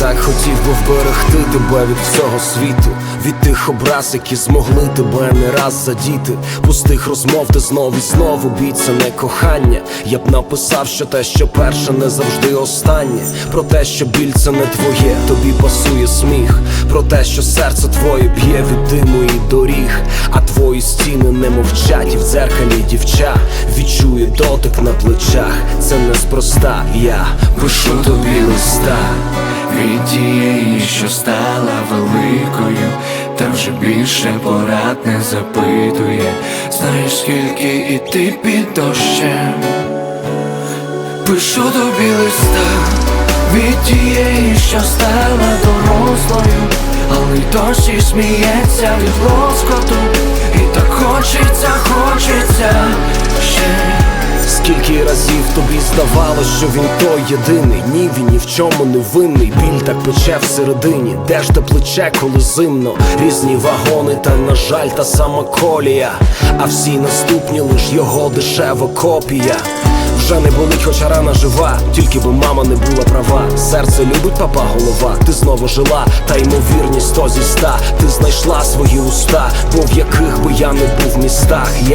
так хотів би вберегти тебе від всього світу, від тих образ, які змогли тебе не раз задіти. Пустих розмов, де знов і знову бій це не кохання. Я б написав, що те, що перше, не завжди останнє. Про те, що біль це не твоє, тобі пасує сміх. Про те, що серце твоє б'є від диму і доріг, а твої стіни не мовчать, і в дзеркалі дівча відчує дотик на плечах. Це неспроста, я пишу тобі листа. Від тієї, що стала великою, та вже більше порад не запитує. Знаєш, скільки іти під дощем Пишу тобі листа від тієї, що стала дорослою, але й досі сміється від лоскоту, тобі здавалось, що він той єдиний, ні він ні в чому не винний. Біль так пече всередині, де ж те плече, коли зимно, різні вагони, та на жаль, та сама колія. А всі наступні лиш його дешева копія. Вже не болить, хоча рана жива, тільки би мама не була права. Серце любить папа голова, ти знову жила, та ймовірність сто зі ста. Ти знайшла свої уста, бо в яких би я не був містах. Я